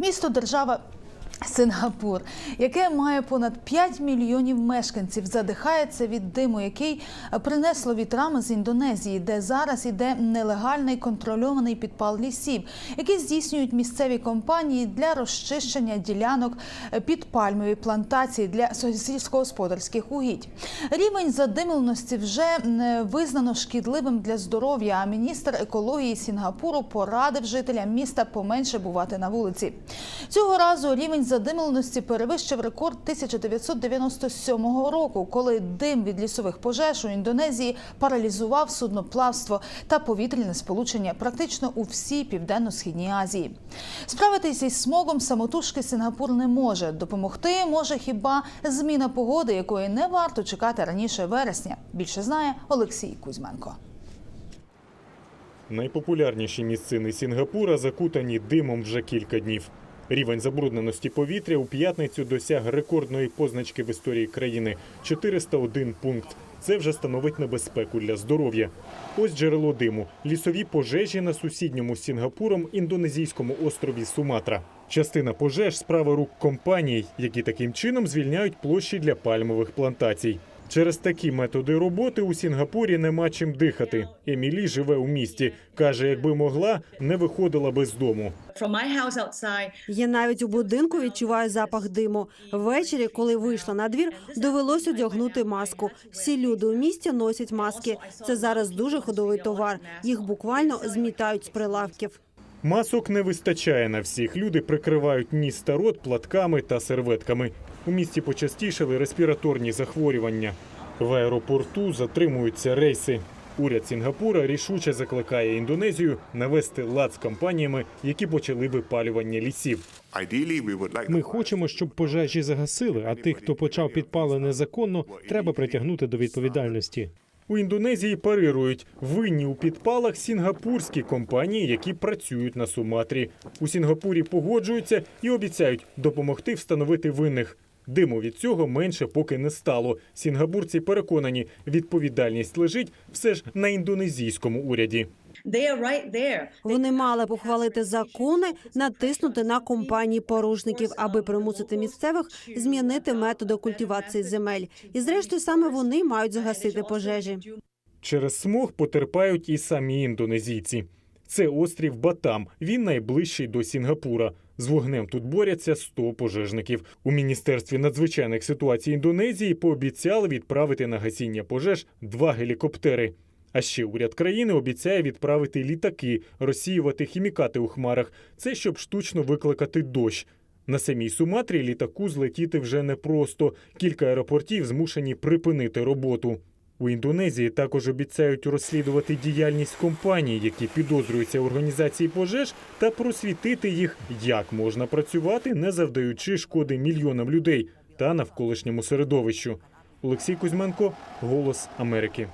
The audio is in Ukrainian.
Місто держава. Сингапур, яке має понад 5 мільйонів мешканців, задихається від диму, який принесло вітрами з Індонезії, де зараз іде нелегальний контрольований підпал лісів, які здійснюють місцеві компанії для розчищення ділянок під пальмові плантації для сільськогосподарських угідь. Рівень задимленості вже визнано шкідливим для здоров'я. А міністр екології Сінгапуру порадив жителям міста поменше бувати на вулиці. Цього разу рівень задимленості перевищив рекорд 1997 року, коли дим від лісових пожеж у Індонезії паралізував судноплавство та повітряне сполучення практично у всій південно-східній Азії. Справитися із смогом самотужки Сингапур не може. Допомогти може хіба зміна погоди, якої не варто чекати раніше вересня. Більше знає Олексій Кузьменко. Найпопулярніші місцини Сінгапура закутані димом вже кілька днів. Рівень забрудненості повітря у п'ятницю досяг рекордної позначки в історії країни 401 пункт. Це вже становить небезпеку для здоров'я. Ось джерело диму лісові пожежі на сусідньому Сінгапуром індонезійському острові Суматра. Частина пожеж справа рук компаній, які таким чином звільняють площі для пальмових плантацій. Через такі методи роботи у Сінгапурі нема чим дихати. Емілі живе у місті. каже, якби могла, не виходила би з дому. Я навіть у будинку відчуваю запах диму. Ввечері, коли вийшла на двір, довелось одягнути маску. Всі люди у місті носять маски. Це зараз дуже ходовий товар. Їх буквально змітають з прилавків. Масок не вистачає на всіх. Люди прикривають ніс та рот платками та серветками. У місті почастішали респіраторні захворювання. В аеропорту затримуються рейси. Уряд Сінгапура рішуче закликає Індонезію навести лад з компаніями, які почали випалювання лісів. Ми хочемо, щоб пожежі загасили, а тих, хто почав підпали незаконно, треба притягнути до відповідальності. У Індонезії парирують винні у підпалах сінгапурські компанії, які працюють на Суматрі. У Сінгапурі погоджуються і обіцяють допомогти встановити винних. Диму від цього менше поки не стало. Сінгапурці переконані, відповідальність лежить все ж на індонезійському уряді. They are. Вони мали б ухвалити закони, натиснути на компанії порушників, аби примусити місцевих змінити методи культивації земель. І зрештою саме вони мають загасити пожежі. Через смог потерпають і самі індонезійці. Це острів Батам. Він найближчий до Сінгапура. З вогнем тут борються 100 пожежників. У міністерстві надзвичайних ситуацій Індонезії пообіцяли відправити на гасіння пожеж два гелікоптери. А ще уряд країни обіцяє відправити літаки, розсіювати хімікати у хмарах. Це щоб штучно викликати дощ. На самій Суматрі літаку злетіти вже непросто. Кілька аеропортів змушені припинити роботу. У Індонезії також обіцяють розслідувати діяльність компаній, які підозрюються в організації пожеж, та просвітити їх, як можна працювати, не завдаючи шкоди мільйонам людей та навколишньому середовищу. Олексій Кузьменко, Голос Америки.